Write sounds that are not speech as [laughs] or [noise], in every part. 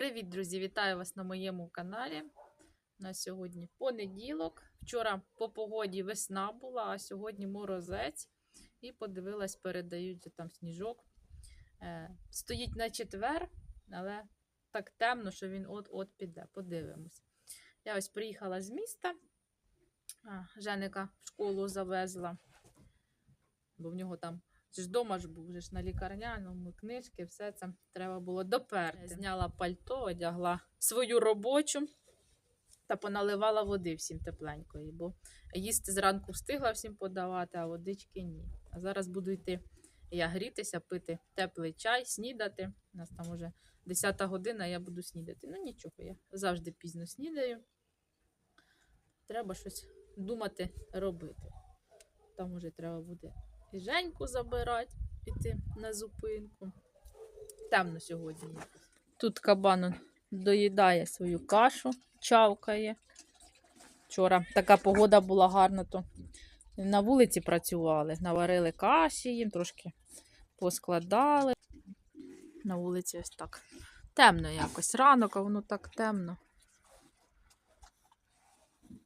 Привіт, друзі! Вітаю вас на моєму каналі. На сьогодні понеділок. Вчора по погоді весна була, а сьогодні морозець. І подивилась, передають там сніжок. Е, стоїть на четвер, але так темно, що він от-от піде. Подивимось. Я ось приїхала з міста. Женика в школу завезла, бо в нього там це ж дома ж був, вже ж на лікарняному, книжки, все це треба було доперти. Зняла пальто, одягла свою робочу та поналивала води всім тепленької, бо їсти зранку встигла всім подавати, а водички ні. А зараз буду йти я грітися, пити теплий чай, снідати. У нас там уже 10 година, я буду снідати. Ну нічого, я завжди пізно снідаю. Треба щось думати, робити. Там уже треба буде і Женьку забирати, іти на зупинку. Темно сьогодні. Тут кабан доїдає свою кашу, чавкає. Вчора така погода була гарна, то на вулиці працювали, наварили каші їм, трошки поскладали. На вулиці ось так. Темно якось. Ранок, а воно так темно.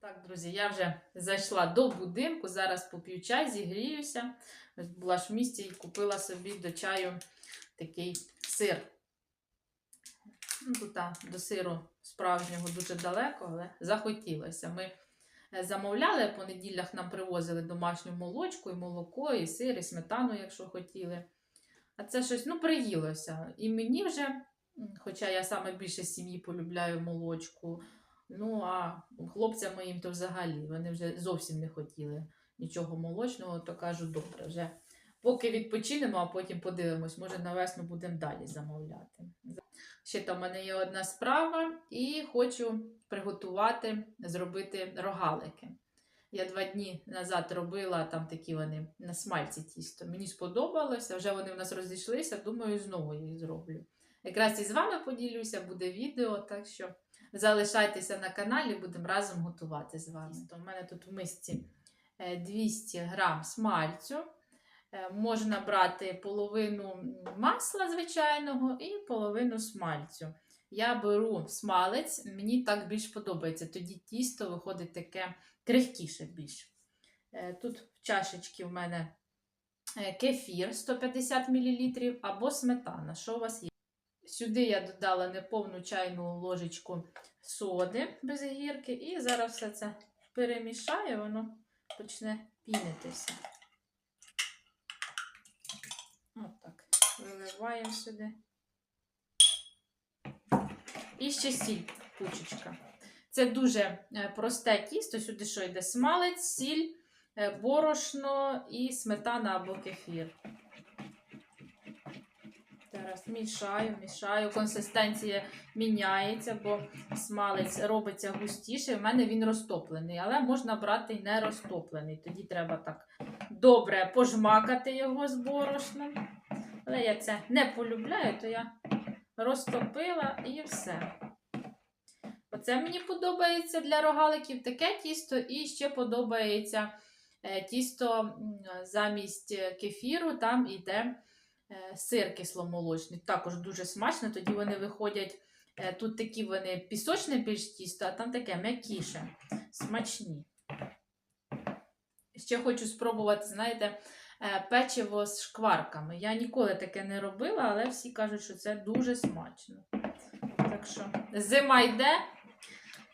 Так, друзі, я вже зайшла до будинку. Зараз поп'ю чай, зігріюся. Була ж в місті і купила собі до чаю такий сир. Ну, Тут до сиру справжнього дуже далеко, але захотілося. Ми е, замовляли, по неділях нам привозили домашню молочку, і молоко, і сир, і сметану, якщо хотіли. А це щось ну, приїлося. І мені вже, хоча я саме більше сім'ї полюбляю молочку. Ну, а хлопцям моїм то взагалі вони вже зовсім не хотіли нічого молочного, то кажу, добре, вже поки відпочинемо, а потім подивимось, може на весну будемо далі замовляти. Ще там в мене є одна справа, і хочу приготувати, зробити рогалики. Я два дні назад робила там такі вони на смальці тісто. Мені сподобалося, вже вони в нас розійшлися, думаю, знову їх зроблю. Якраз і з вами поділюся, буде відео, так що залишайтеся на каналі, будемо разом готувати з вами. В мене тут в мисці е, 200 грам смальцю. Е, Можна брати половину масла звичайного і половину смальцю. Я беру смалець, мені так більш подобається. Тоді тісто виходить таке крихкіше більш. Е, Тут в чашечці в мене е, кефір 150 мл або сметана. Що у вас є? Сюди я додала неповну чайну ложечку соди без гірки, і зараз все це перемішаю, воно почне пінитися. Отак. Виливаємо сюди. І ще сіль, кучечка. Це дуже е, просте тісто. Сюди що йде смалець, сіль, е, борошно і сметана або кефір. Зараз мішаю, мішаю. Консистенція міняється, бо смалець робиться густіше. У мене він розтоплений, але можна брати й не розтоплений. Тоді треба так добре пожмакати його з борошном. Але я це не полюбляю, то я розтопила і все. Оце мені подобається для рогаликів таке тісто, і ще подобається е, тісто замість е, кефіру, там іде сир кисломолочний. Також дуже смачно, тоді вони виходять. е, Тут такі вони пісочне більш тісто, а там таке м'якіше, смачні. Ще хочу спробувати, знаєте, е, печиво з шкварками. Я ніколи таке не робила, але всі кажуть, що це дуже смачно. Так що зима йде,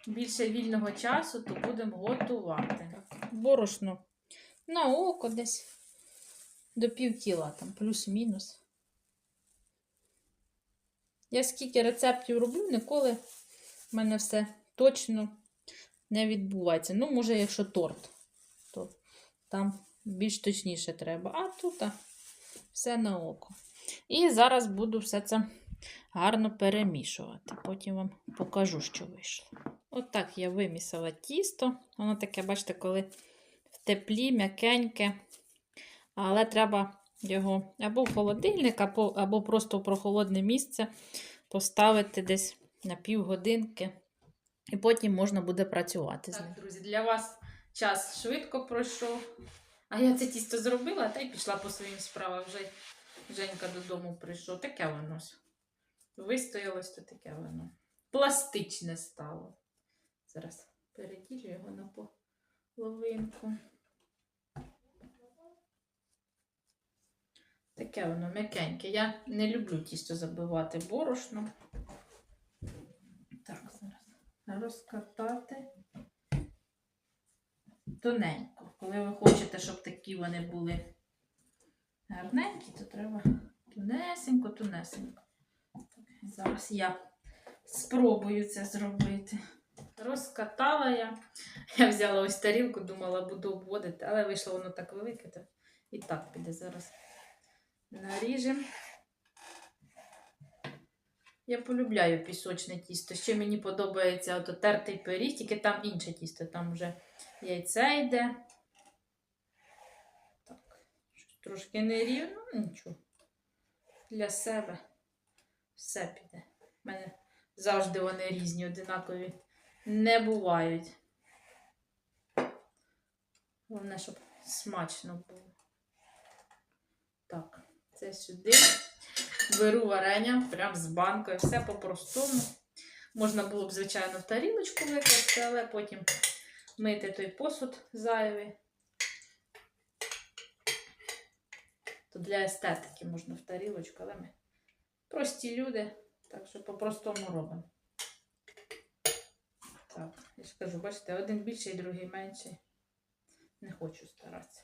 більше вільного часу, то будемо готувати. Борошно на око десь до пів кіла, там плюс-мінус. Я скільки рецептів роблю, ніколи в мене все точно не відбувається. Ну, може, якщо торт, то там більш точніше треба. А тут все на око. І зараз буду все це гарно перемішувати. Потім вам покажу, що вийшло. От я вимісила тісто. Воно таке, бачите, коли в теплі, м'якеньке. Але треба його або в холодильник, або, або просто в прохолодне місце поставити десь на півгодинки. І потім можна буде працювати з ним. Так, друзі, для вас час швидко пройшов. А я це тісто зробила та й пішла по своїм справам. Вже Женька додому прийшов. Таке воно. вистоялось, то таке воно. Пластичне стало. Зараз переділю його на половинку. Таке воно м'якеньке. Я не люблю тісто забивати борошном. Так, зараз розкатати тоненько. Коли ви хочете, щоб такі вони були гарненькі, то треба. Так, зараз я спробую це зробити. Розкатала я. Я взяла ось тарілку, думала, буду обводити, але вийшло воно так велике, і так піде зараз. Наріжемо. Я полюбляю пісочне тісто. Ще мені подобається ото тертий пиріг, тільки там інше тісто, там вже яйце йде. Так, щось трошки нерівно, ну нічого. Для себе все піде. У мене завжди вони різні, одинакові не бувають. Головне, щоб смачно було. Сюди. Беру варення прям з банкою, все по-простому. Можна було б, звичайно, в тарілочку викласти, але потім мити той посуд зайвий. То для естетики можна в тарілочку, але ми прості люди, так що по-простому робимо. Так, я ж кажу, бачите, один більший, другий менший. Не хочу старатися.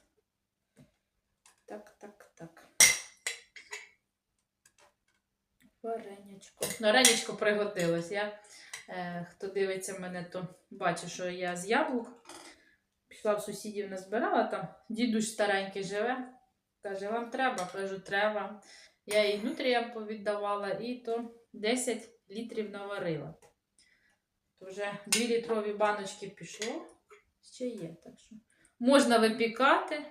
Так, так, Варенячко. Варенячко пригодилось. Я, е, хто дивиться мене, то бачить, що я з яблук. Пішла в сусідів назбирала там. Дідусь старенький живе. Каже, вам треба? Кажу, треба. Я їй нутріям повіддавала і то 10 літрів наварила. То вже 2 літрові баночки пішло. Ще є. Так що можна випікати.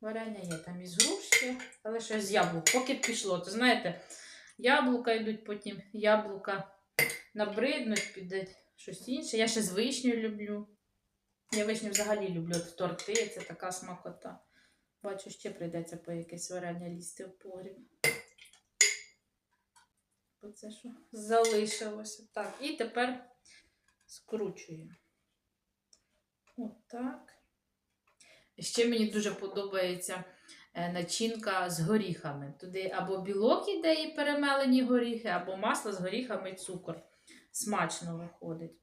Варення є там із грушки, але ще з яблук. Поки пішло, то знаєте, яблука йдуть, потім яблука набриднуть, піде щось інше. Я ще з вишнею люблю. Я вишню взагалі люблю от торти, це така смакота. Бачу, ще прийдеться по якесь варення лізти в погріб. Оце що залишилося. Так, і тепер скручую. Отак. Ще мені дуже подобається начинка з горіхами. Туди або білок іде і перемелені горіхи, або масло з горіхами і цукор. Смачно виходить.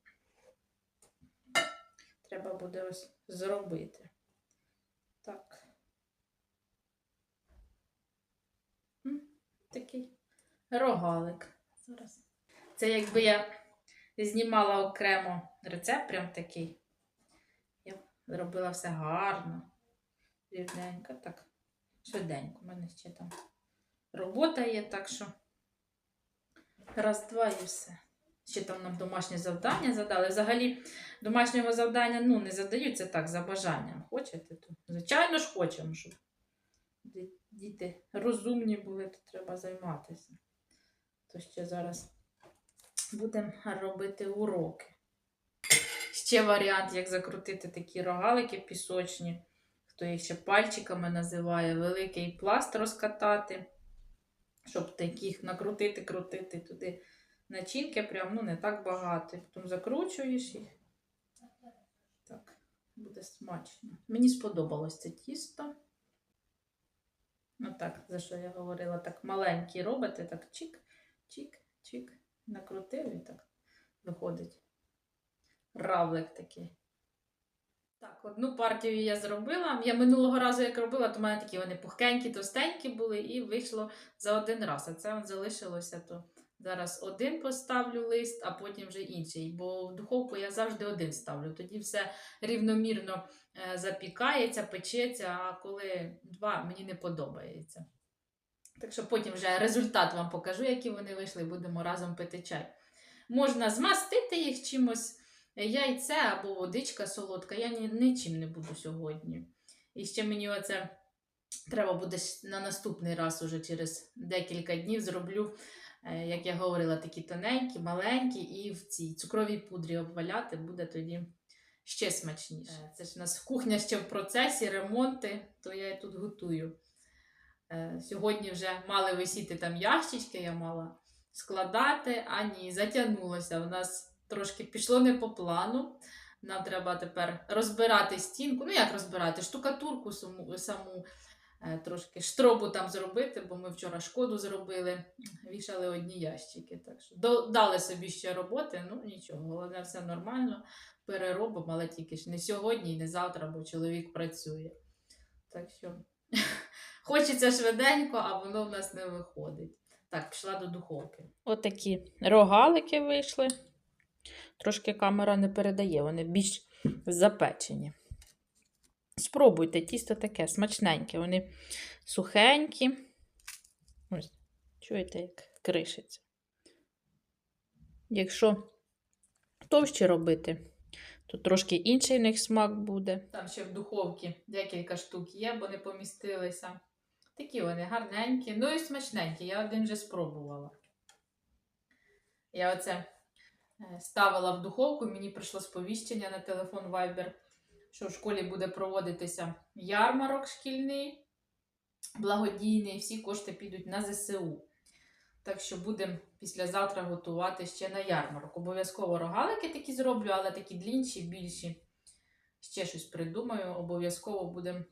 Треба буде ось зробити. Так. Такий рогалик. Зараз. Це якби я знімала окремо рецепт, прям такий. Я зробила все гарно, рівненько, так, швиденько. У мене ще там робота є, так що раз, два і все. Ще там нам домашнє завдання задали. Взагалі, домашнього завдання ну, не задаються так за бажанням. Хочете? То, звичайно ж, хочемо, щоб діти розумні були, то треба займатися. То ще зараз будемо робити уроки. Ще варіант, як закрутити такі рогалики пісочні, хто їх ще пальчиками називає, великий пласт розкатати, щоб таких накрутити, крутити туди начинки, прям ну не так багато. Потім закручуєш їх. Так, буде смачно. Мені сподобалось це тісто. Отак, за що я говорила, так маленькі робите, так чик, чик, чик, накрутив і так виходить равлик такий. Так, одну партію я зробила. Я минулого разу, як робила, то в мене такі вони пухкенькі, товстенькі були, і вийшло за один раз. А це залишилося, то зараз один поставлю лист, а потім вже інший. Бо в духовку я завжди один ставлю. Тоді все рівномірно е, запікається, печеться, а коли два, мені не подобається. Так що потім вже результат вам покажу, які вони вийшли, будемо разом пити чай. Можна змастити їх чимось яйце або водичка солодка. Я ні, нічим не буду сьогодні. І ще мені оце треба буде на наступний раз, уже через декілька днів, зроблю, е, як я говорила, такі тоненькі, маленькі, і в цій цукровій пудрі обваляти буде тоді ще смачніше. Це ж у нас кухня ще в процесі, ремонти, то я і тут готую. Е, Сьогодні вже мали висіти там ящички, я мала складати, а ні, затягнулося. У нас трошки пішло не по плану. Нам треба тепер розбирати стінку. Ну, як розбирати? Штукатурку саму, саму е, трошки штробу там зробити, бо ми вчора шкоду зробили, вішали одні ящики. Так що дали собі ще роботи, ну нічого, головне, все нормально. Переробимо, але тільки ж не сьогодні і не завтра, бо чоловік працює. Так що [laughs] хочеться швиденько, а воно в нас не виходить. Так, пішла до духовки. Отакі рогалики вийшли. Трошки камера не передає, вони більш запечені. Спробуйте, тісто таке смачненьке, вони сухенькі. Ось, чуєте, як кришиться. Якщо товщі робити, то трошки інший в них смак буде. Там ще в духовці декілька штук є, бо не помістилися. Такі вони гарненькі, ну і смачненькі. Я один вже спробувала. Я оце ставила в духовку, мені прийшло сповіщення на телефон Viber, що в школі буде проводитися ярмарок шкільний, благодійний, всі кошти підуть на ЗСУ. Так що будемо післязавтра готувати ще на ярмарок. Обов'язково рогалики такі зроблю, але такі длінші, більші. Ще щось придумаю, обов'язково будемо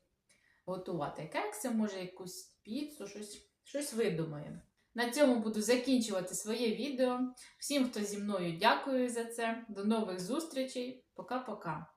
готувати. Кекси, може, якусь піцу, щось, щось видумаємо. На цьому буду закінчувати своє відео. Всім, хто зі мною, дякую за це. До нових зустрічей. Пока-пока.